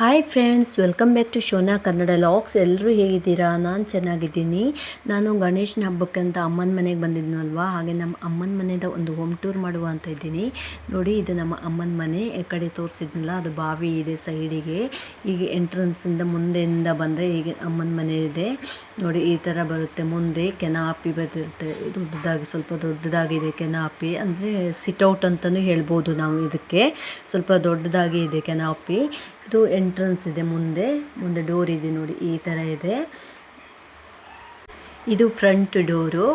Hi friends welcome back to Shona Kannada vlogs ಎಲ್ಲರೂ ಹೇಗಿದ್ದೀರಾ? ನಾನು ಚೆನ್ನಾಗಿದ್ದೀನಿ. ನಾನು ಗಣೇಶನ ಹಬ್ಬಕ್ಕೆ ಅಂತ ಅಮ್ಮನ ಮನೆಗೆ ಬಂದಿದ್ನಲ್ವಾ? ಹಾಗೆ ನಮ್ಮ ಅಮ್ಮನ ಮನೆಯಿಂದ ಒಂದು ಹೋಮ್ ಟೂರ್ ಮಾಡುವ ಅಂತ ಇದ್ದೀನಿ. ನೋಡಿ, ಇದು ನಮ್ಮ ಅಮ್ಮನ ಮನೆ. ಈ ಕಡೆ ತೋರಿಸಿದ್ನಲ್ಲ, ಅದು ಬಾವಿ ಇದೆ ಸೈಡಿಗೆ ಈಗ ಎಂಟ್ರೆನ್ಸಿಂದ ಮುಂದೆಯಿಂದ ಬಂದರೆ ಈಗ ಅಮ್ಮನ ಮನೆ ಇದೆ. ನೋಡಿ, ಈ ಥರ ಬರುತ್ತೆ. ಮುಂದೆ ಕೆನಾಪಿ ಬರ್ತಿರುತ್ತೆ ದೊಡ್ಡದಾಗಿ, ಸ್ವಲ್ಪ ದೊಡ್ಡದಾಗಿದೆ ಕೆನಾಪಿ. ಅಂದರೆ ಸಿಟೌಟ್ ಅಂತಲೂ ಹೇಳ್ಬೋದು ನಾವು ಇದಕ್ಕೆ. ಸ್ವಲ್ಪ ದೊಡ್ಡದಾಗಿ ಇದೆ ಕೆನಾಪಿ. ಇದು ಎಂಟ್ರೆನ್ಸ್ ಇದೆ ಮುಂದೆ. ಮುಂದೆ ಡೋರ್ ಇದೆ ನೋಡಿ, ಈ ಥರ ಇದೆ. ಇದು ಫ್ರಂಟ್ ಡೋರು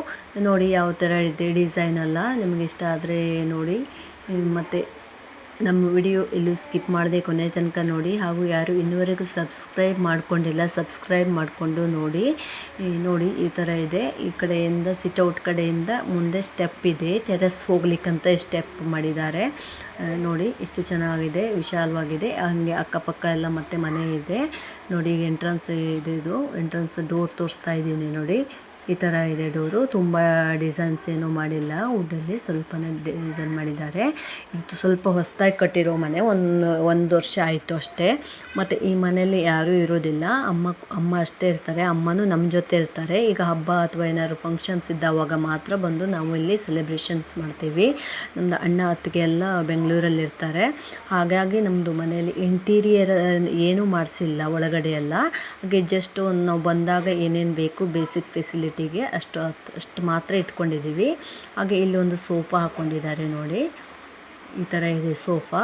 ನೋಡಿ ಯಾವ ಥರ ಇದೆ ಡಿಸೈನ್ ಅಲ್ಲ ನಿಮಗೆ ಇಷ್ಟ ಆದರೆ ನೋಡಿ. ಮತ್ತು ನಮ್ಮ ವಿಡಿಯೋ ಇಲ್ಲೂ ಸ್ಕಿಪ್ ಮಾಡದೆ ಕೊನೆ ತನಕ ನೋಡಿ ಹಾಗೂ ಯಾರು ಇನ್ನುವರೆಗೂ ಸಬ್ಸ್ಕ್ರೈಬ್ ಮಾಡ್ಕೊಂಡಿಲ್ಲ, ಸಬ್ಸ್ಕ್ರೈಬ್ ಮಾಡಿಕೊಂಡು ನೋಡಿ. ನೋಡಿ, ಈ ಥರ ಇದೆ. ಈ ಕಡೆಯಿಂದ ಸಿಟೌಟ್ ಕಡೆಯಿಂದ ಮುಂದೆ ಸ್ಟೆಪ್ ಇದೆ. ಟೆರಸ್ ಹೋಗ್ಲಿಕ್ಕಂತ ಸ್ಟೆಪ್ ಮಾಡಿದ್ದಾರೆ. ನೋಡಿ, ಇಷ್ಟು ಚೆನ್ನಾಗಿದೆ, ವಿಶಾಲವಾಗಿದೆ. ಹಾಗೆ ಅಕ್ಕಪಕ್ಕ ಎಲ್ಲ ಮತ್ತೆ ಮನೆ ಇದೆ. ನೋಡಿ ಎಂಟ್ರೆನ್ಸ್ ಇದೆ ಇದು. ಎಂಟ್ರೆನ್ಸ್ ಡೋರ್ ತೋರಿಸ್ತಾ ಇದ್ದೀನಿ ನೋಡಿ. ಈ ಥರ ಇದೆ ಡೋರು. ತುಂಬ ಡಿಸೈನ್ಸ್ ಏನೂ ಮಾಡಿಲ್ಲ. ವುಡ್ಡಲ್ಲಿ ಸ್ವಲ್ಪನೇ ಡಿಸೈನ್ ಮಾಡಿದ್ದಾರೆ. ಇದು ಸ್ವಲ್ಪ ಹೊಸದಾಗಿ ಕಟ್ಟಿರೋ ಮನೆ. ಒಂದು ಒಂದು ವರ್ಷ ಆಯಿತು ಅಷ್ಟೇ. ಮತ್ತು ಈ ಮನೆಯಲ್ಲಿ ಯಾರೂ ಇರೋದಿಲ್ಲ. ಅಮ್ಮ ಅಮ್ಮ ಅಷ್ಟೇ ಇರ್ತಾರೆ. ಅಮ್ಮನೂ ನಮ್ಮ ಜೊತೆ ಇರ್ತಾರೆ. ಈಗ ಹಬ್ಬ ಅಥವಾ ಏನಾದ್ರು ಫಂಕ್ಷನ್ಸ್ ಇದ್ದಾವಾಗ ಮಾತ್ರ ಬಂದು ನಾವು ಇಲ್ಲಿ ಸೆಲೆಬ್ರೇಷನ್ಸ್ ಮಾಡ್ತೀವಿ. ನಮ್ಮದು ಅಣ್ಣ ಅತ್ತಿಗೆ ಎಲ್ಲ ಬೆಂಗಳೂರಲ್ಲಿ ಇರ್ತಾರೆ. ಹಾಗಾಗಿ ನಮ್ಮದು ಮನೆಯಲ್ಲಿ ಇಂಟೀರಿಯರ್ ಏನೂ ಮಾಡಿಸಿಲ್ಲ ಒಳಗಡೆ ಎಲ್ಲ. ಹಾಗೆ ಜಸ್ಟ್ ನಾವು ಬಂದಾಗ ಏನೇನು ಬೇಕು ಬೇಸಿಕ್ ಫೆಸಿಲಿಟಿಗೆ ಅಷ್ಟು ಅಷ್ಟು ಮಾತ್ರ ಇಟ್ಕೊಂಡಿದ್ದೀವಿ. ಹಾಗೆ ಇಲ್ಲಿ ಒಂದು ಸೋಫಾ ಹಾಕ್ಕೊಂಡಿದ್ದಾರೆ ನೋಡಿ. ಈ ಥರ ಇದೆ ಸೋಫಾ.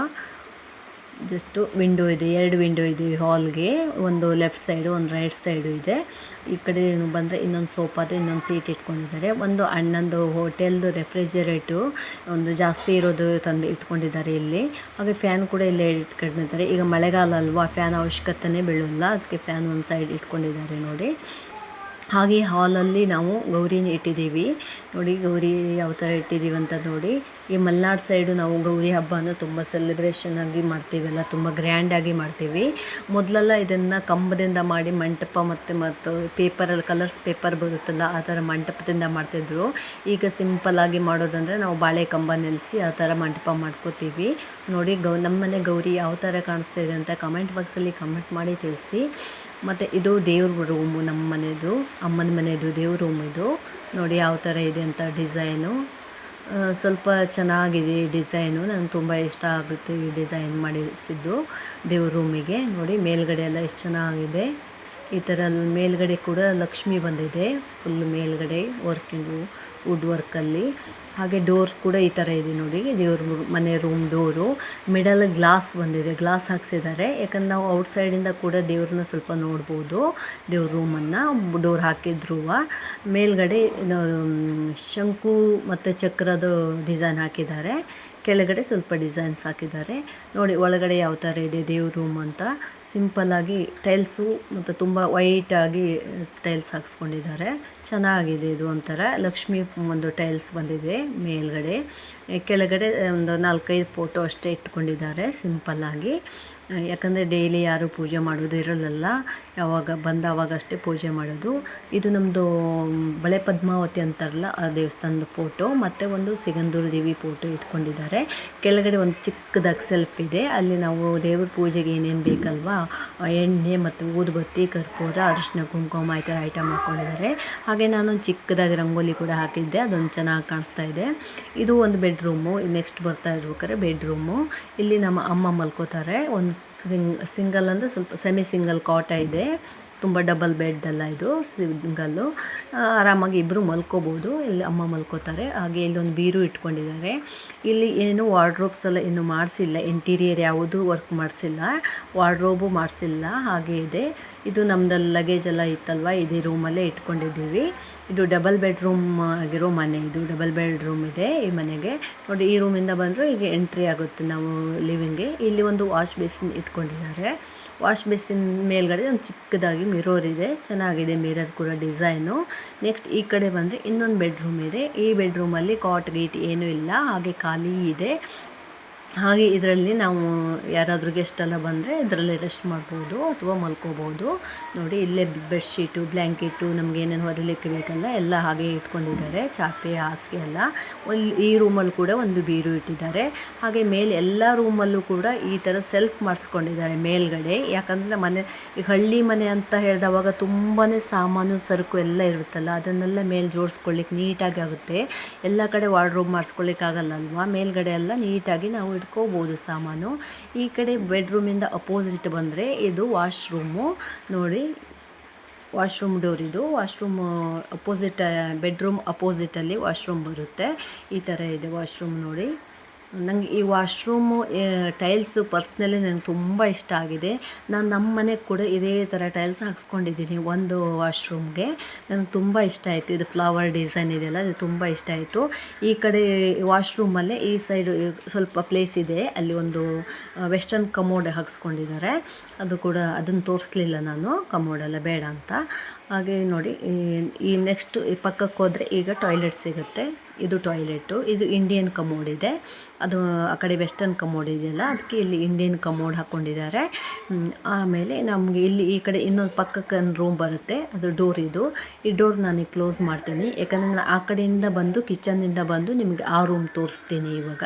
ಜಸ್ಟು ವಿಂಡೋ ಇದೆ, ಎರಡು ವಿಂಡೋ ಇದೆ ಹಾಲ್ಗೆ ಒಂದು ಲೆಫ್ಟ್ ಸೈಡು ಒಂದು ರೈಟ್ ಸೈಡು ಇದೆ. ಈ ಕಡೆ ಬಂದರೆ ಇನ್ನೊಂದು ಸೋಫಾದ ಇನ್ನೊಂದು ಸೀಟ್ ಇಟ್ಕೊಂಡಿದ್ದಾರೆ. ಒಂದು ಅಣ್ಣಂದು ಹೋಟೆಲ್ದು ರೆಫ್ರಿಜರೇಟು ಒಂದು ಜಾಸ್ತಿ ಇರೋದು ತಂದು ಇಟ್ಕೊಂಡಿದ್ದಾರೆ ಇಲ್ಲಿ. ಹಾಗೆ ಫ್ಯಾನ್ ಕೂಡ ಇಲ್ಲೇ ಇಟ್ಕೊಂಡಿದ್ದಾರೆ. ಈಗ ಮಳೆಗಾಲ ಅಲ್ವಾ ಫ್ಯಾನ್ ಅವಶ್ಯಕತೆನೇ ಬೀಳೋಲ್ಲ. ಅದಕ್ಕೆ ಫ್ಯಾನ್ ಒಂದು ಸೈಡ್ ಇಟ್ಕೊಂಡಿದ್ದಾರೆ ನೋಡಿ. ಹಾಗೆ ಹಾಲಲ್ಲಿ ನಾವು ಗೌರಿನ ಇಟ್ಟಿದ್ದೀವಿ. ನೋಡಿ ಗೌರಿ ಯಾವ ಥರ ಇಟ್ಟಿದ್ದೀವಿ ಅಂತ ನೋಡಿ. ಈ ಮಲೆನಾಡು ಸೈಡು ನಾವು ಗೌರಿ ಹಬ್ಬನ ತುಂಬ ಸೆಲೆಬ್ರೇಷನ್ ಆಗಿ ಮಾಡ್ತೀವಲ್ಲ ತುಂಬ ಗ್ರ್ಯಾಂಡಾಗಿ ಮಾಡ್ತೀವಿ. ಮೊದಲೆಲ್ಲ ಇದನ್ನು ಕಂಬದಿಂದ ಮಾಡಿ ಮಂಟಪ ಮತ್ತು ಮತ್ತು ಪೇಪರಲ್ಲಿ ಕಲರ್ಸ್ ಪೇಪರ್ ಬರುತ್ತಲ್ಲ, ಆ ಥರ ಮಂಟಪದಿಂದ ಮಾಡ್ತಿದ್ರು. ಈಗ ಸಿಂಪಲ್ಲಾಗಿ ಮಾಡೋದಂದರೆ ನಾವು ಬಾಳೆ ಕಂಬ ನೆಲೆಸಿ ಆ ಥರ ಮಂಟಪ ಮಾಡ್ಕೋತೀವಿ. ನೋಡಿ ಗೌ, ನಮ್ಮನೆ ಗೌರಿ ಯಾವ ಥರ ಕಾಣಿಸ್ತಾ ಇದೆ ಅಂತ ಕಮೆಂಟ್ ಬಾಕ್ಸಲ್ಲಿ ಕಮೆಂಟ್ ಮಾಡಿ ತಿಳಿಸಿ. ಮತ್ತು ಇದು ದೇವ್ರ ರೂಮು, ನಮ್ಮ ಮನೆಯದು ಅಮ್ಮನ ಮನೆಯದು ದೇವ್ರ ರೂಮ್ ಇದು. ನೋಡಿ ಯಾವ ಥರ ಇದೆ ಅಂತ ಡಿಸೈನು. ಸ್ವಲ್ಪ ಚೆನ್ನಾಗಿದೆ ಈ ಡಿಸೈನು. ನನಗೆ ತುಂಬ ಇಷ್ಟ ಆಗುತ್ತೆ ಈ ಡಿಸೈನ್ ಮಾಡಿಸಿದ್ದು ದೇವ್ರ ರೂಮಿಗೆ. ನೋಡಿ ಮೇಲ್ಗಡೆ ಎಲ್ಲ ಎಷ್ಟು ಚೆನ್ನಾಗಿದೆ. ಈ ಥರ ಮೇಲ್ಗಡೆ ಕೂಡ ಲಕ್ಷ್ಮಿ ಬಂದಿದೆ ಫುಲ್ ಮೇಲ್ಗಡೆ ವರ್ಕಿಂಗು ವುಡ್ ವರ್ಕಲ್ಲಿ ಹಾಗೆ ಡೋರ್ ಕೂಡ ಈ ಥರ ಇದೆ ನೋಡಿ. ದೇವ್ರ ಮನೆ ರೂಮ್ ಡೋರು. ಮಿಡಲ್ ಗ್ಲಾಸ್ ಬಂದಿದೆ ಗ್ಲಾಸ್ ಹಾಕ್ಸಿದ್ದಾರೆ ಯಾಕಂದ್ರೆ ನಾವು ಔಟ್ಸೈಡಿಂದ ಕೂಡ ದೇವ್ರನ್ನ ಸ್ವಲ್ಪ ನೋಡ್ಬೋದು. ದೇವ್ರ ರೂಮನ್ನು ಡೋರ್ ಹಾಕಿದ್ರು ಮೇಲ್ಗಡೆ ಶಂಕು ಮತ್ತು ಚಕ್ರದ ಡಿಸೈನ್ ಹಾಕಿದ್ದಾರೆ. ಕೆಳಗಡೆ ಸ್ವಲ್ಪ ಡಿಸೈನ್ಸ್ ಹಾಕಿದ್ದಾರೆ. ನೋಡಿ ಒಳಗಡೆ ಯಾವ ಥರ ಇದೆ ದೇವ್ರ ರೂಮ್ ಅಂತ. ಸಿಂಪಲ್ಲಾಗಿ ಟೈಲ್ಸು ಮತ್ತು ತುಂಬ ವೈಟಾಗಿ ಟೈಲ್ಸ್ ಹಾಕ್ಸ್ಕೊಂಡಿದ್ದಾರೆ. ಚೆನ್ನಾಗಿದೆ ಇದು ಒಂಥರ. ಲಕ್ಷ್ಮಿ ಒಂದು ಟೈಲ್ಸ್ ಬಂದಿದೆ ಮೇಲ್ಗಡೆ. ಕೆಳಗಡೆ ಒಂದು ನಾಲ್ಕೈದು ಫೋಟೋ ಅಷ್ಟೇ ಇಟ್ಕೊಂಡಿದ್ದಾರೆ ಸಿಂಪಲ್ಲಾಗಿ ಯಾಕಂದರೆ ಡೈಲಿ ಯಾರು ಪೂಜೆ ಮಾಡೋದು ಇರಲ್ಲ ಯಾವಾಗ ಬಂದಾವಾಗಷ್ಟೇ ಪೂಜೆ ಮಾಡೋದು. ಇದು ನಮ್ಮದು ಬಳೆ ಪದ್ಮಾವತಿ ಅಂತಾರಲ್ಲ, ಆ ದೇವಸ್ಥಾನದ ಫೋಟೋ ಮತ್ತು ಒಂದು ಸಿಗಂದೂರು ದೇವಿ ಫೋಟೋ ಇಟ್ಕೊಂಡಿದ್ದಾರೆ. ಕೆಳಗಡೆ ಒಂದು ಚಿಕ್ಕದಾಗಿ ಸೆಲ್ಫ್ ಇದೆ. ಅಲ್ಲಿ ನಾವು ದೇವ್ರ ಪೂಜೆಗೆ ಏನೇನು ಬೇಕಲ್ವಾ ಎಣ್ಣೆ ಮತ್ತು ಊದುಬತ್ತಿ, ಕರ್ಪೂರ, ಅರಿಶಿನ, ಕುಂಕುಮ ಈ ಥರ ಐಟಮ್ ಹಾಕ್ಕೊಂಡಿದ್ದಾರೆ. ಹಾಗೆ ನಾನೊಂದು ಚಿಕ್ಕದಾಗಿ ರಂಗೋಲಿ ಕೂಡ ಹಾಕಿದ್ದೆ. ಅದೊಂದು ಚೆನ್ನಾಗಿ ಕಾಣಿಸ್ತಾ ಇದೆ. ಇದು ಒಂದು ಬೆಡ್ರೂಮು ನೆಕ್ಸ್ಟ್ ಬರ್ತಾ ಇರ್ಬೇಕಾದ್ರೆ ಬೆಡ್ರೂಮು ಇಲ್ಲಿ ನಮ್ಮ ಅಮ್ಮ ಮಲ್ಕೋತಾರೆ. ಒಂದು ಸಿಂಗಲ್ ಅಂದರೆ ಸ್ವಲ್ಪ ಸೆಮಿ ಸಿಂಗಲ್ ಕಾಟ ಇದೆ. ತುಂಬ ಡಬಲ್ ಬೆಡ್ ಅಲ್ಲ ಇದು ಸಿಂಗಲ್ಲು ಆರಾಮಾಗಿ ಇಬ್ಬರು ಮಲ್ಕೋಬೋದು. ಇಲ್ಲಿ ಅಮ್ಮ ಮಲ್ಕೋತಾರೆ. ಹಾಗೆ ಇಲ್ಲೊಂದು ಬೀರು ಇಟ್ಕೊಂಡಿದ್ದಾರೆ. ಇಲ್ಲಿ ಏನು ವಾರ್ಡ್ರೋಬ್ಸ್ ಎಲ್ಲ ಇನ್ನೂ ಮಾಡಿಸಿಲ್ಲ. ಇಂಟೀರಿಯರ್ ಯಾವುದೂ ವರ್ಕ್ ಮಾಡಿಸಿಲ್ಲ. ವಾರ್ಡ್ರೋಬು ಮಾಡಿಸಿಲ್ಲ. ಹಾಗೆ ಇದೆ. ಇದು ನಮ್ಮದಲ್ಲಿ ಲಗೇಜ್ ಎಲ್ಲ ಇತ್ತಲ್ವ? ಇದೇ ರೂಮಲ್ಲೇ ಇಟ್ಕೊಂಡಿದ್ದೀವಿ. ಇದು ಡಬಲ್ ಬೆಡ್ರೂಮ್ ಆಗಿರೋ ಮನೆ. ಇದು ಡಬಲ್ ಬೆಡ್ರೂಮ್ ಇದೆ ಈ ಮನೆಗೆ. ನೋಡಿ, ಈ ರೂಮಿಂದ ಬಂದರೂ ಈಗ ಎಂಟ್ರಿ ಆಗುತ್ತೆ ನಾವು ಲಿವಿಂಗ್ಗೆ ಇಲ್ಲಿ ಒಂದು ವಾಶ್ ಬೇಸಿನ್ ಇಟ್ಕೊಂಡಿದ್ದಾರೆ. ವಾಶ್ ಬೇಸಿನ್ ಮೇಲ್ಗಡೆ ಒಂದು ಚಿಕ್ಕದಾಗಿ ಮಿರೋರ್ ಇದೆ. ಚೆನ್ನಾಗಿದೆ ಮಿರರ್ ಕೂಡ ಡಿಸೈನು ನೆಕ್ಸ್ಟ್ ಈ ಕಡೆ ಬಂದರೆ ಇನ್ನೊಂದು ಬೆಡ್ರೂಮ್ ಇದೆ. ಈ ಬೆಡ್ರೂಮಲ್ಲಿ ಕಾಟ್ ಗೇಟ್ ಏನೂ ಇಲ್ಲ. ಹಾಗೆ ಖಾಲಿ ಇದೆ. ಹಾಗೆ ಇದರಲ್ಲಿ ನಾವು ಯಾರಾದರೂ ಗೆಸ್ಟ್ ಎಲ್ಲ ಬಂದರೆ ಇದರಲ್ಲಿ ರೆಸ್ಟ್ ಮಾಡ್ಬೋದು ಅಥವಾ ಮಲ್ಕೋಬೋದು. ನೋಡಿ, ಇಲ್ಲೇ ಬೆಡ್ಶೀಟು ಬ್ಲ್ಯಾಂಕೆಟು ನಮ್ಗೆ ಏನೇನು ಹೊರಲಿಕ್ಕೆ ಬೇಕಲ್ಲ, ಎಲ್ಲ ಹಾಗೆ ಇಟ್ಕೊಂಡಿದ್ದಾರೆ, ಚಾಪೆ, ಹಾಸಿಗೆ ಎಲ್ಲ. ಒಂದು ಈ ರೂಮಲ್ಲಿ ಕೂಡ ಒಂದು ಬೀರು ಇಟ್ಟಿದ್ದಾರೆ. ಹಾಗೆ ಮೇಲೆ ಎಲ್ಲ ರೂಮಲ್ಲೂ ಕೂಡ ಈ ಥರ ಸೆಲ್ಫ್ ಮಾಡಿಸ್ಕೊಂಡಿದ್ದಾರೆ ಮೇಲ್ಗಡೆ. ಯಾಕಂದರೆ ಮನೆ, ಈ ಹಳ್ಳಿ ಮನೆ ಅಂತ ಹೇಳಿದವಾಗ ತುಂಬಾ ಸಾಮಾನು, ಸರಕು ಎಲ್ಲ ಇರುತ್ತಲ್ಲ, ಅದನ್ನೆಲ್ಲ ಮೇಲೆ ಜೋಡಿಸ್ಕೊಳ್ಳಿಕ್ಕೆ ನೀಟಾಗಿ ಆಗುತ್ತೆ. ಎಲ್ಲ ಕಡೆ ವಾರ್ಡ್ರೋಬ್ ಮಾಡಿಸ್ಕೊಳ್ಳಿಕ್ಕಾಗಲ್ಲ ಅಲ್ವಾ? ಮೇಲ್ಗಡೆ ಎಲ್ಲ ನೀಟಾಗಿ ನಾವು ಇಟ್ಕೋಬೋದು ಸಾಮಾನು. ಈ ಕಡೆ ಬೆಡ್ರೂಮಿಂದ ಅಪೋಸಿಟ್ ಬಂದರೆ ಇದು ವಾಶ್ರೂಮು ನೋಡಿ ವಾಶ್ರೂಮ್ ಡೋರ್ ಇದು. ವಾಶ್ರೂಮ್ ಅಪೋಸಿಟ್ ಬೆಡ್ರೂಮ್ ಅಪೋಸಿಟಲ್ಲಿ ವಾಶ್ರೂಮ್ ಬರುತ್ತೆ. ಈ ಥರ ಇದೆ ವಾಶ್ರೂಮ್ ನೋಡಿ. ನನಗೆ ಈ ವಾಶ್ರೂಮು ಟೈಲ್ಸು ಪರ್ಸ್ನಲಿ ನನಗೆ ತುಂಬ ಇಷ್ಟ ಆಗಿದೆ. ನಾನು ನಮ್ಮ ಮನೆಗೆ ಕೂಡ ಇದೇ ಥರ ಟೈಲ್ಸ್ ಹಾಕ್ಸ್ಕೊಂಡಿದ್ದೀನಿ ಒಂದು ವಾಶ್ರೂಮ್ಗೆ. ನನಗೆ ತುಂಬ ಇಷ್ಟ ಆಯಿತು. ಇದು ಫ್ಲವರ್ ಡಿಸೈನ್ ಇದೆಯಲ್ಲ ಇದು ತುಂಬ ಇಷ್ಟ ಆಯಿತು. ಈ ಕಡೆ ವಾಶ್ರೂಮಲ್ಲೇ ಈ ಸೈಡು ಸ್ವಲ್ಪ ಪ್ಲೇಸ್ ಇದೆ. ಅಲ್ಲಿ ಒಂದು ವೆಸ್ಟರ್ನ್ ಕಮೋಡ್ ಹಾಕ್ಸ್ಕೊಂಡಿದ್ದಾರೆ. ಅದು ಕೂಡ ಅದನ್ನು ತೋರಿಸ್ಲಿಲ್ಲ ನಾನು ಕಮೋಡೆಲ್ಲ ಬೇಡ ಅಂತ. ಹಾಗೆ ನೋಡಿ, ಈ- ಈ ನೆಕ್ಸ್ಟ್ ಈ ಪಕ್ಕಕ್ಕೆ ಹೋದರೆ ಈಗ ಟಾಯ್ಲೆಟ್ ಸಿಗುತ್ತೆ. ಇದು ಟಾಯ್ಲೆಟು ಇದು ಇಂಡಿಯನ್ ಕಮೋಡ್ ಇದೆ. ಅದು ಆ ಕಡೆ ವೆಸ್ಟರ್ನ್ ಕಮೋಡ್ ಇದೆಯಲ್ಲ, ಅದಕ್ಕೆ ಇಲ್ಲಿ ಇಂಡಿಯನ್ ಕಮೋಡ್ ಹಾಕ್ಕೊಂಡಿದ್ದಾರೆ ಆಮೇಲೆ ನಮಗೆ ಇಲ್ಲಿ ಈ ಕಡೆ ಇನ್ನೊಂದು ಪಕ್ಕಕ್ಕೆ ರೂಮ್ ಬರುತ್ತೆ, ಅದು ಡೋರ್ ಇದು. ಈ ಡೋರ್ ನಾನು ಕ್ಲೋಸ್ ಮಾಡ್ತೀನಿ, ಯಾಕಂದರೆ ನಾನು ಆ ಕಡೆಯಿಂದ ಬಂದು ಕಿಚನ್ನಿಂದ ಬಂದು ನಿಮಗೆ ಆ ರೂಮ್ ತೋರಿಸ್ತೀನಿ ಇವಾಗ.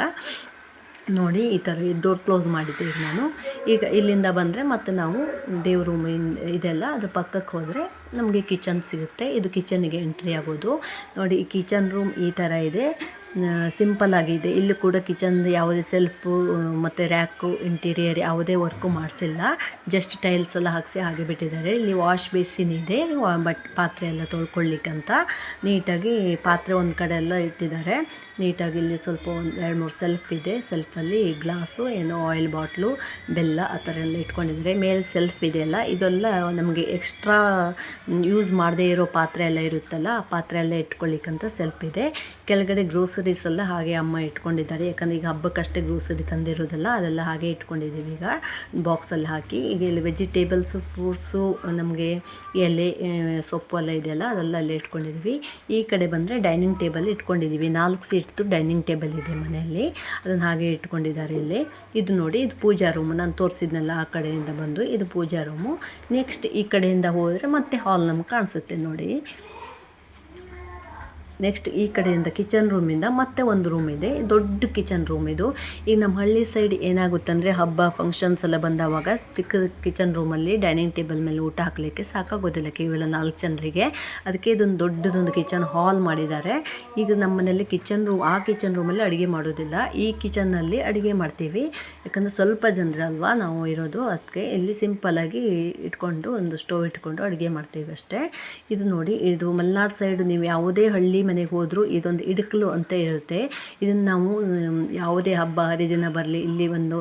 ನೋಡಿ ಈ ಥರ ಡೋರ್ ಕ್ಲೋಸ್ ಮಾಡಿದ್ದೆ ಈಗ ನಾನು. ಈಗ ಇಲ್ಲಿಂದ ಬಂದರೆ ಮತ್ತೆ ನಾವು ದೇವ್ರ ರೂಮ್ ಇದೆಲ್ಲ ಅದ್ರ ಪಕ್ಕಕ್ಕೆ ಹೋದರೆ ನಮಗೆ ಕಿಚನ್ ಸಿಗುತ್ತೆ. ಇದು ಕಿಚನ್ನಿಗೆ ಎಂಟ್ರಿ ಆಗೋದು. ನೋಡಿ ಈ ಕಿಚನ್ ರೂಮ್ ಈ ಥರ ಇದೆ. ಸಿಂಪಲ್ ಆಗಿದೆ. ಇಲ್ಲಿ ಕೂಡ ಕಿಚನ್ ಯಾವುದೇ ಸೆಲ್ಫು ಮತ್ತು ರ್ಯಾಕು ಇಂಟೀರಿಯರ್ ಯಾವುದೇ ವರ್ಕು ಮಾಡಿಸಿಲ್ಲ. ಜಸ್ಟ್ ಟೈಲ್ಸ್ ಎಲ್ಲ ಹಾಕಿಸಿ ಹಾಗೆ ಬಿಟ್ಟಿದ್ದಾರೆ. ಇಲ್ಲಿ ವಾಶ್ ಬೇಸಿನ್ ಇದೆ. ಬಟ್ ಪಾತ್ರೆ ಎಲ್ಲ ತೊಳ್ಕೊಳ್ಳಿಕ್ಕಂತ ನೀಟಾಗಿ ಪಾತ್ರೆ ಒಂದು ಕಡೆ ಎಲ್ಲ ಇಟ್ಟಿದ್ದಾರೆ. ನೀಟಾಗಿ ಇಲ್ಲಿ ಸ್ವಲ್ಪ ಒಂದು ಎರಡು ಮೂರು ಸೆಲ್ಫ್ ಇದೆ. ಸೆಲ್ಫಲ್ಲಿ ಗ್ಲಾಸು ಏನೋ ಆಯಿಲ್ ಬಾಟ್ಲು ಬೆಲ್ಲ ಆ ಥರ ಎಲ್ಲ ಇಟ್ಕೊಂಡಿದ್ದಾರೆ. ಮೇಲೆ ಸೆಲ್ಫ್ ಇದೆಯಲ್ಲ ಇದೆಲ್ಲ ನಮಗೆ ಎಕ್ಸ್ಟ್ರಾ ಯೂಸ್ ಮಾಡದೇ ಇರೋ ಪಾತ್ರೆ ಎಲ್ಲ ಇರುತ್ತಲ್ಲ, ಆ ಪಾತ್ರೆ ಎಲ್ಲ ಇಟ್ಕೊಳ್ಳಿಕ್ಕಂತ ಸೆಲ್ಫ್ ಇದೆ. ಕೆಳಗಡೆ ಗ್ರೋಸರೀಸ್ ಎಲ್ಲ ಹಾಗೆ ಅಮ್ಮ ಇಟ್ಕೊಂಡಿದ್ದಾರೆ. ಯಾಕಂದರೆ ಈಗ ಹಬ್ಬಕ್ಕಷ್ಟೇ ಗ್ರೋಸರಿ ತಂದಿರೋದಲ್ಲ, ಅದೆಲ್ಲ ಹಾಗೆ ಇಟ್ಕೊಂಡಿದ್ದೀವಿ. ಈಗ ಬಾಕ್ಸಲ್ಲಿ ಹಾಕಿ, ಈಗ ಇಲ್ಲಿ ವೆಜಿಟೇಬಲ್ಸು, ಫ್ರೂಟ್ಸು, ನಮಗೆ ಎಲೆ ಸೊಪ್ಪು ಎಲ್ಲ ಇದೆಯಲ್ಲ, ಅದೆಲ್ಲ ಅಲ್ಲೇ ಇಟ್ಕೊಂಡಿದ್ದೀವಿ. ಈ ಕಡೆ ಬಂದರೆ ಡೈನಿಂಗ್ ಟೇಬಲ್ ಇಟ್ಕೊಂಡಿದ್ದೀವಿ. ನಾಲ್ಕು ಸೀಟ್ದು ಡೈನಿಂಗ್ ಟೇಬಲ್ ಇದೆ ಮನೆಯಲ್ಲಿ. ಅದನ್ನು ಹಾಗೆ ಇಟ್ಕೊಂಡಿದ್ದಾರೆ ಇಲ್ಲಿ. ಇದು ನೋಡಿ, ಇದು ಪೂಜಾ ರೂಮು ನಾನು ತೋರಿಸಿದ್ನಲ್ಲ ಆ ಕಡೆಯಿಂದ ಬಂದು, ಇದು ಪೂಜಾ ರೂಮು ನೆಕ್ಸ್ಟ್ ಈ ಕಡೆಯಿಂದ ಹೋದರೆ ಮತ್ತೆ ಹಾಲ್ ನಮ್ಗೆ ಕಾಣಿಸುತ್ತೆ ನೋಡಿ. ನೆಕ್ಸ್ಟ್ ಈ ಕಡೆಯಿಂದ ಕಿಚನ್ ರೂಮಿಂದ ಮತ್ತೆ ಒಂದು ರೂಮ್ ಇದೆ. ದೊಡ್ಡ ಕಿಚನ್ ರೂಮ್ ಇದು. ಈಗ ನಮ್ಮ ಹಳ್ಳಿ ಸೈಡ್ ಏನಾಗುತ್ತೆ ಅಂದರೆ ಹಬ್ಬ ಫಂಕ್ಷನ್ಸ್ ಎಲ್ಲ ಬಂದಾವಾಗ ಚಿಕ್ಕ ಕಿಚನ್ ರೂಮಲ್ಲಿ ಡೈನಿಂಗ್ ಟೇಬಲ್ ಮೇಲೆ ಊಟ ಹಾಕಲಿಕ್ಕೆ ಸಾಕಾಗೋದಿಲ್ಲ ಕೇವಲ ನಾಲ್ಕು ಜನರಿಗೆ. ಅದಕ್ಕೆ ಇದೊಂದು ದೊಡ್ಡದೊಂದು ಕಿಚನ್ ಹಾಲ್ ಮಾಡಿದ್ದಾರೆ. ಈಗ ನಮ್ಮ ಮನೆಯಲ್ಲಿ ಕಿಚನ್ ರೂಮ್ ಆ ಕಿಚನ್ ರೂಮಲ್ಲಿ ಅಡುಗೆ ಮಾಡೋದಿಲ್ಲ. ಈ ಕಿಚನ್ನಲ್ಲಿ ಅಡುಗೆ ಮಾಡ್ತೀವಿ. ಯಾಕಂದರೆ ಸ್ವಲ್ಪ ಜನರಲ್ವಾ ನಾವು ಇರೋದು. ಅದಕ್ಕೆ ಇಲ್ಲಿ ಸಿಂಪಲಾಗಿ ಇಟ್ಕೊಂಡು ಒಂದು ಸ್ಟೋವ್ ಇಟ್ಕೊಂಡು ಅಡುಗೆ ಮಾಡ್ತೀವಿ ಅಷ್ಟೇ. ಇದು ನೋಡಿ, ಇದು ಮಲೆನಾಡು ಸೈಡ್ ನೀವು ಯಾವುದೇ ಹಳ್ಳಿ ಮನೆಗೆ ಹೋದರೂ, ಇದೊಂದು ಇಡುಕಲು ಅಂತ ಇರುತ್ತೆ ಇದನ್ನು ನಾವು ಯಾವುದೇ ಹಬ್ಬ, ಹರಿದಿನ ಬರಲಿ, ಇಲ್ಲಿ ಒಂದು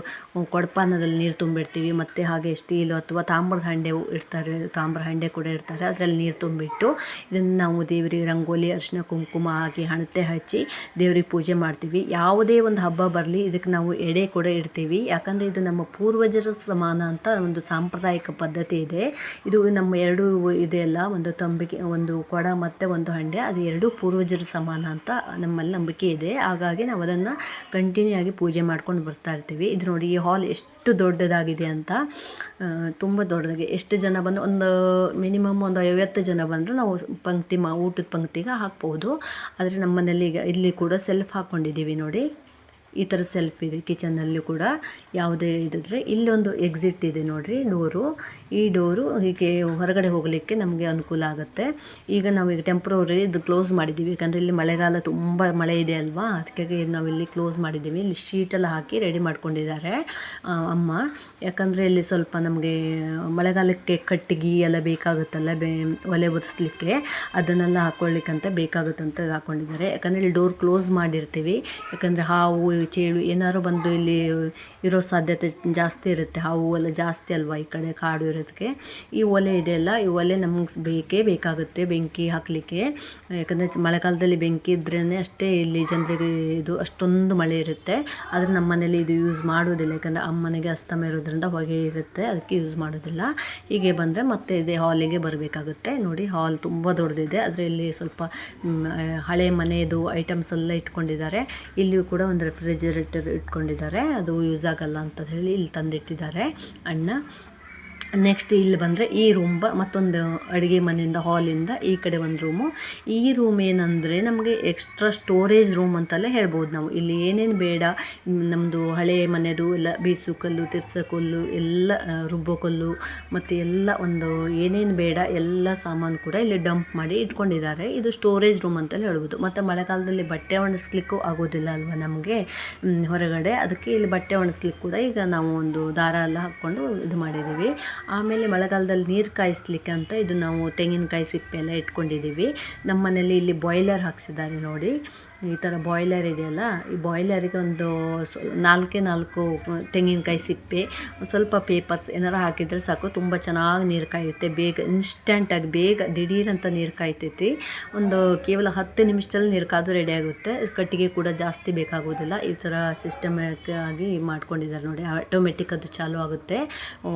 ಕೊಡಪಾನದಲ್ಲಿ ನೀರು ತುಂಬಿಡ್ತೀವಿ. ಮತ್ತು ಹಾಗೆ ಸ್ಟೀಲು ಅಥವಾ ತಾಮ್ರದ ಹಂಡೆ ಇಡ್ತಾರೆ. ತಾಮ್ರ ಹಂಡೆ ಕೂಡ ಇಡ್ತಾರೆ. ಅದರಲ್ಲಿ ನೀರು ತುಂಬಿಟ್ಟು ಇದನ್ನು ನಾವು ದೇವರಿಗೆ ರಂಗೋಲಿ ಅರಿಶಿನ ಕುಂಕುಮ ಹಾಕಿ ಹಣತೆ ಹಚ್ಚಿ ದೇವ್ರಿಗೆ ಪೂಜೆ ಮಾಡ್ತೀವಿ. ಯಾವುದೇ ಒಂದು ಹಬ್ಬ ಬರಲಿ, ಇದಕ್ಕೆ ನಾವು ಎಡೆ ಕೂಡ ಇಡ್ತೀವಿ. ಯಾಕಂದರೆ ಇದು ನಮ್ಮ ಪೂರ್ವಜರ ಸಮಾನ ಅಂತ ಒಂದು ಸಾಂಪ್ರದಾಯಿಕ ಪದ್ಧತಿ ಇದೆ. ಇದು ನಮ್ಮ ಎರಡು ಇದೆಯಲ್ಲ, ಒಂದು ತಂಬಿಗೆ, ಒಂದು ಕೊಡ ಮತ್ತು ಒಂದು ಹಂಡೆ, ಅದು ಎರಡು ಪೂರ್ವಜರ ಸಮಾನ ಅಂತ ನಮ್ಮಲ್ಲಿ ನಂಬಿಕೆ ಇದೆ. ಹಾಗಾಗಿ ನಾವು ಅದನ್ನು ಕಂಟಿನ್ಯೂ ಆಗಿ ಪೂಜೆ ಮಾಡ್ಕೊಂಡು ಬರ್ತಾ ಇರ್ತೀವಿ. ಇದು ನೋಡಿ ಈ ಹಾಲ್ ಎಷ್ಟು ದೊಡ್ಡದಾಗಿದೆ ಅಂತ. ತುಂಬ ದೊಡ್ಡದಾಗಿ ಎಷ್ಟು ಜನ ಬಂದು ಒಂದು ಮಿನಿಮಮ್ ಒಂದು ಐವತ್ತು ಜನ ಬಂದರೂ ನಾವು ಪಂಕ್ತಿ ಮಾ, ಊಟದ ಪಂಕ್ತಿಗೆ ಹಾಕ್ಬೋದು ಆದರೆ ನಮ್ಮ ಈಗ ಇಲ್ಲಿ ಕೂಡ ಸೆಲ್ಫ್ ಹಾಕ್ಕೊಂಡಿದ್ದೀವಿ ನೋಡಿ. ಈ ಥರ ಸೆಲ್ಫ್ ಇದೆ ಕಿಚನಲ್ಲಿ ಕೂಡ ಯಾವುದೇ ಇದಿದ್ರೆ ಇಲ್ಲೊಂದು ಎಕ್ಸಿಟ್ ಇದೆ ನೋಡಿರಿ ಡೋರು ಈ ಡೋರು ಹೀಗೆ ಹೊರಗಡೆ ಹೋಗಲಿಕ್ಕೆ ನಮಗೆ ಅನುಕೂಲ ಆಗುತ್ತೆ. ಈಗ ನಾವು ಈಗ ಟೆಂಪ್ರವರಿ ಇದು ಕ್ಲೋಸ್ ಮಾಡಿದ್ದೀವಿ, ಯಾಕಂದರೆ ಇಲ್ಲಿ ಮಳೆಗಾಲ ತುಂಬ ಮಳೆ ಇದೆ ಅಲ್ವಾ? ಅದಕ್ಕೆ ನಾವಿಲ್ಲಿ ಕ್ಲೋಸ್ ಮಾಡಿದ್ದೀವಿ. ಇಲ್ಲಿ ಶೀಟೆಲ್ಲ ಹಾಕಿ ರೆಡಿ ಮಾಡ್ಕೊಂಡಿದ್ದಾರೆ ಅಮ್ಮ. ಯಾಕಂದರೆ ಇಲ್ಲಿ ಸ್ವಲ್ಪ ನಮಗೆ ಮಳೆಗಾಲಕ್ಕೆ ಕಟ್ಟಿಗೆ ಎಲ್ಲ ಬೇಕಾಗುತ್ತಲ್ಲ, ಬೇ, ಒಲೆ ಒರೆಸ್ಲಿಕ್ಕೆ. ಅದನ್ನೆಲ್ಲ ಹಾಕ್ಕೊಳ್ಳಿಕ್ಕಂತ ಬೇಕಾಗುತ್ತಂತ ಹಾಕ್ಕೊಂಡಿದ್ದಾರೆ ಯಾಕಂದರೆ ಇಲ್ಲಿ ಡೋರ್ ಕ್ಲೋಸ್ ಮಾಡಿರ್ತೀವಿ. ಯಾಕಂದರೆ ಹಾವು ಚೇಳು, ಏನಾದ್ರು ಬಂದು ಇಲ್ಲಿ ಇರೋ ಸಾಧ್ಯತೆ ಜಾಸ್ತಿ ಇರುತ್ತೆ. ಹಾವು ಎಲ್ಲ ಜಾಸ್ತಿ ಅಲ್ವಾ ಈ ಕಡೆ ಕಾಡು ಇರೋದಕ್ಕೆ? ಈ ಒಲೆ ಇದೆಯಲ್ಲ ಈ ಒಲೆ ನಮಗೆ ಬೇಕೇ ಬೇಕಾಗುತ್ತೆ ಬೆಂಕಿ ಹಾಕಲಿಕ್ಕೆ. ಯಾಕಂದರೆ ಮಳೆಗಾಲದಲ್ಲಿ ಬೆಂಕಿ ಇದ್ರೇ ಅಷ್ಟೇ ಇಲ್ಲಿ ಜನರಿಗೆ ಇದು ಅಷ್ಟೊಂದು ಮಳೆ ಇರುತ್ತೆ. ಆದರೆ ನಮ್ಮ ಮನೇಲಿ ಇದು ಯೂಸ್ ಮಾಡೋದಿಲ್ಲ. ಯಾಕಂದರೆ ಅಮ್ಮನಿಗೆ ಅಸ್ತಮ ಇರೋದ್ರಿಂದ ಹೊಗೆ ಇರುತ್ತೆ, ಅದಕ್ಕೆ ಯೂಸ್ ಮಾಡೋದಿಲ್ಲ. ಹೀಗೆ ಬಂದರೆ ಮತ್ತೆ ಇದೇ ಹಾಲಿಗೆ ಬರಬೇಕಾಗುತ್ತೆ. ನೋಡಿ, ಹಾಲ್ ತುಂಬ ದೊಡ್ಡದಿದೆ. ಅದರಲ್ಲಿ ಸ್ವಲ್ಪ ಹಳೆ ಮನೆಯದು ಐಟಮ್ಸ್ ಎಲ್ಲ ಇಟ್ಕೊಂಡಿದ್ದಾರೆ. ಇಲ್ಲಿಯೂ ಕೂಡ ಒಂದು ರೆಫ್ರಿ ರೆಫ್ರಿಜರೇಟರ್ ಇಟ್ಕೊಂಡಿದ್ದಾರೆ. ಅದು ಯೂಸ್ ಆಗಲ್ಲ ಅಂತ ಹೇಳಿ ಇಲ್ಲಿ ತಂದಿಟ್ಟಿದ್ದಾರೆ ಅಣ್ಣ. ನೆಕ್ಸ್ಟ್ ಇಲ್ಲಿ ಬಂದರೆ ಈ ರೂಮ್ ಬ ಮತ್ತೊಂದು ಅಡುಗೆ ಮನೆಯಿಂದ ಹಾಲಿಂದ ಈ ಕಡೆ ಒಂದು ರೂಮು ಈ ರೂಮ್ ಏನಂದರೆ ನಮಗೆ ಎಕ್ಸ್ಟ್ರಾ ಸ್ಟೋರೇಜ್ ರೂಮ್ ಅಂತಲೇ ಹೇಳ್ಬೋದು ನಾವು. ಇಲ್ಲಿ ಏನೇನು ಬೇಡ. ನಮ್ಮದು ಹಳೆ ಮನೆದು ಎಲ್ಲ ಬೀಸು ಕಲ್ಲು ತಿರ್ಸಕಲ್ಲು ಎಲ್ಲ ರುಬ್ಬೋ ಕಲ್ಲು, ಮತ್ತು ಎಲ್ಲ ಒಂದು ಏನೇನು ಬೇಡ ಎಲ್ಲ ಸಾಮಾನು ಕೂಡ ಇಲ್ಲಿ ಡಂಪ್ ಮಾಡಿ ಇಟ್ಕೊಂಡಿದ್ದಾರೆ. ಇದು ಸ್ಟೋರೇಜ್ ರೂಮ್ ಅಂತಲೇ ಹೇಳ್ಬೋದು. ಮತ್ತು ಮಳೆಗಾಲದಲ್ಲಿ ಬಟ್ಟೆ ಒಣಸ್ಲಿಕ್ಕೂ ಆಗೋದಿಲ್ಲ ಅಲ್ವಾ ನಮಗೆ? ಹೊರಗಡೆ. ಅದಕ್ಕೆ ಇಲ್ಲಿ ಬಟ್ಟೆ ಒಣಸ್ಲಿಕ್ಕೆ ಕೂಡ ಈಗ ನಾವು ಒಂದು ದಾರ ಎಲ್ಲ ಹಾಕ್ಕೊಂಡು ಇದು ಮಾಡಿದ್ದೀವಿ. ಆಮೇಲೆ ಮಳೆಗಾಲದಲ್ಲಿ ನೀರು ಕಾಯಿಸ್ಲಿಕ್ಕೆ ಅಂತ ಇದು ನಾವು ತೆಂಗಿನಕಾಯಿ ಸಿಪ್ಪೆ ಎಲ್ಲ ಇಟ್ಕೊಂಡಿದ್ದೀವಿ. ನಮ್ಮ ಮನೇಲಿ ಇಲ್ಲಿ ಬಾಯ್ಲರ್ ಹಾಕ್ಸಿದ್ದಾರೆ ನೋಡಿ. ಈ ಥರ ಬಾಯ್ಲರ್ ಇದೆಯಲ್ಲ ಈ ಬಾಯ್ಲರಿಗೆ ಒಂದು ನಾಲ್ಕೇ ನಾಲ್ಕು ತೆಂಗಿನಕಾಯಿ ಸಿಪ್ಪೆ, ಸ್ವಲ್ಪ ಪೇಪರ್ಸ್ ಏನಾರು ಹಾಕಿದರೆ ಸಾಕು, ತುಂಬ ಚೆನ್ನಾಗಿ ನೀರು ಕಾಯುತ್ತೆ. ಬೇಗ ಇನ್ಸ್ಟೆಂಟಾಗಿ ಬೇಗ ದಿಢೀರಂತ ನೀರು ಕಾಯ್ತೈತಿ. ಒಂದು ಕೇವಲ ಹತ್ತು ನಿಮಿಷದಲ್ಲಿ ನೀರು ಕಾದು ರೆಡಿ ಆಗುತ್ತೆ. ಕಟ್ಟಿಗೆ ಕೂಡ ಜಾಸ್ತಿ ಬೇಕಾಗೋದಿಲ್ಲ ಈ ಥರ ಸಿಸ್ಟಮ್ ಆಗಿ ಮಾಡ್ಕೊಂಡಿದ್ದಾರೆ ನೋಡಿ. ಆಟೋಮೆಟಿಕ್ ಅದು ಚಾಲು ಆಗುತ್ತೆ.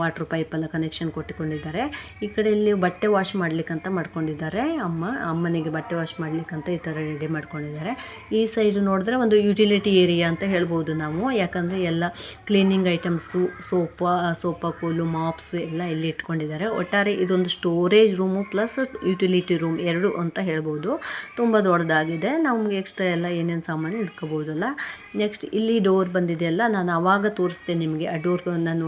ವಾಟ್ರ್ ಪೈಪೆಲ್ಲ ಕನೆಕ್ಷನ್ ಕೊಟ್ಟುಕೊಂಡಿದ್ದಾರೆ. ಈ ಕಡೆ ಇಲ್ಲಿ ಬಟ್ಟೆ ವಾಶ್ ಮಾಡ್ಲಿಕ್ಕಂತ ಮಾಡ್ಕೊಂಡಿದ್ದಾರೆ. ಅಮ್ಮ, ಅಮ್ಮನಿಗೆ ಬಟ್ಟೆ ವಾಶ್ ಮಾಡ್ಲಿಕ್ಕಂತ ಈ ಥರ ರೆಡಿ ಮಾಡ್ಕೊಂಡಿದ್ದಾರೆ. ಈ ಸೈಡ್ ನೋಡಿದ್ರೆ ಒಂದು ಯುಟಿಲಿಟಿ ಏರಿಯಾ ಅಂತ ಹೇಳ್ಬೋದು ನಾವು. ಯಾಕಂದರೆ ಎಲ್ಲ ಕ್ಲೀನಿಂಗ್ ಐಟಮ್ಸು ಸೋಪ ಸೋಪ, ಕೋಲು ಮಾಪ್ಸ್ ಎಲ್ಲ ಇಲ್ಲಿ ಇಟ್ಕೊಂಡಿದ್ದಾರೆ. ಒಟ್ಟಾರೆ ಇದೊಂದು storage room plus utility room ಎರಡು ಅಂತ ಹೇಳ್ಬೋದು. ತುಂಬ ದೊಡ್ಡದಾಗಿದೆ. ನಮಗೆ ಎಕ್ಸ್ಟ್ರಾ ಎಲ್ಲ ಏನೇನು ಸಾಮಾನು ಇಟ್ಕೋಬೋದಲ್ಲ ನೆಕ್ಸ್ಟ್ ಇಲ್ಲಿ ಡೋರ್ ಬಂದಿದೆಯಲ್ಲ ನಾನು ಆವಾಗ ತೋರಿಸ್ದೆ ನಿಮಗೆ. ಆ ಡೋರ್ ನಾನು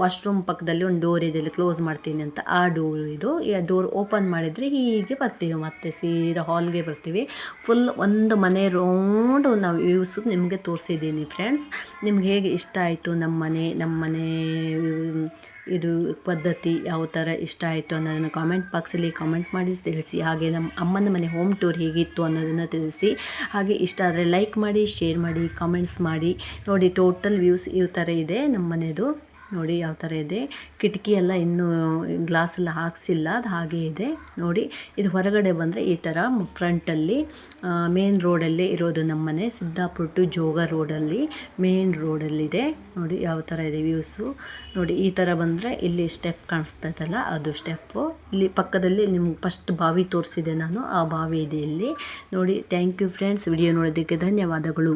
ವಾಶ್ರೂಮ್ ಪಕ್ಕದಲ್ಲಿ ಒಂದು ಡೋರ್ ಇದೆ. ಇಲ್ಲಿ ಕ್ಲೋಸ್ ಮಾಡ್ತೀನಿ ಅಂತ. ಆ ಡೋರ್ ಇದು. ಈ ಡೋರ್ ಓಪನ್ ಮಾಡಿದರೆ ಹೀಗೆ ಬರ್ತೀವಿ. ಮತ್ತೆ ಸೀದಾ ಹಾಲ್ಗೆ ಬರ್ತೀವಿ. ಫುಲ್ ಒಂದು ಮನೆ ರೌಂಡು ನಾವು ವ್ಯೂಸ್ ನಿಮಗೆ ತೋರಿಸಿದ್ದೀನಿ ಫ್ರೆಂಡ್ಸ್. ನಿಮ್ಗೆ ಹೇಗೆ ಇಷ್ಟ ಆಯಿತು ನಮ್ಮ ಮನೆ ನಮ್ಮ ಮನೆ ಇದು ಪದ್ಧತಿ ಯಾವ ಥರ ಇಷ್ಟ ಆಯಿತು ಅನ್ನೋದನ್ನು ಕಾಮೆಂಟ್ ಬಾಕ್ಸಲ್ಲಿ ಕಾಮೆಂಟ್ ಮಾಡಿ, ತಿಳಿಸಿ. ಹಾಗೆ ನಮ್ಮ ಅಮ್ಮನ ಮನೆ ಹೋಮ್ ಟೂರ್ ಹೇಗಿತ್ತು ಅನ್ನೋದನ್ನು ತಿಳಿಸಿ. ಹಾಗೆ ಇಷ್ಟ ಆದರೆ ಲೈಕ್ ಮಾಡಿ ಶೇರ್ ಮಾಡಿ ಕಾಮೆಂಟ್ಸ್ ಮಾಡಿ. ನೋಡಿ ಟೋಟಲ್ ವ್ಯೂಸ್ ಈ ಥರ ಇದೆ ನಮ್ಮ ಮನೆದು. ನೋಡಿ ಯಾವ ಥರ ಇದೆ. ಕಿಟಕಿ ಎಲ್ಲ ಇನ್ನೂ ಗ್ಲಾಸ್ ಎಲ್ಲ ಹಾಕ್ಸಿಲ್ಲ, ಅದು ಹಾಗೆ ಇದೆ. ನೋಡಿ, ಇದು ಹೊರಗಡೆ ಬಂದರೆ ಈ ಥರ ಫ್ರಂಟಲ್ಲಿ ಮೇನ್ ರೋಡಲ್ಲೇ ಇರೋದು ನಮ್ಮನೆ ಸಿದ್ದಾಪುರ ಟು ಜೋಗ ರೋಡಲ್ಲಿ ಮೇನ್ ರೋಡಲ್ಲಿದೆ ನೋಡಿ ಯಾವ ಥರ ಇದೆ ವ್ಯೂಸು ನೋಡಿ, ಈ ಥರ ಬಂದರೆ ಇಲ್ಲಿ ಸ್ಟೆಪ್ ಕಾಣಿಸ್ತೈತಲ್ಲ ಅದು ಸ್ಟೆಪ್ಪು ಇಲ್ಲಿ ಪಕ್ಕದಲ್ಲಿ ನಿಮ್ಗೆ ಫಸ್ಟ್ ಬಾವಿ ತೋರಿಸಿದೆ ನಾನು, ಆ ಬಾವಿ ಇದೆ ಇಲ್ಲಿ. ನೋಡಿ ಥ್ಯಾಂಕ್ ಯು ಫ್ರೆಂಡ್ಸ್ ವಿಡಿಯೋ ನೋಡೋದಕ್ಕೆ ಧನ್ಯವಾದಗಳು.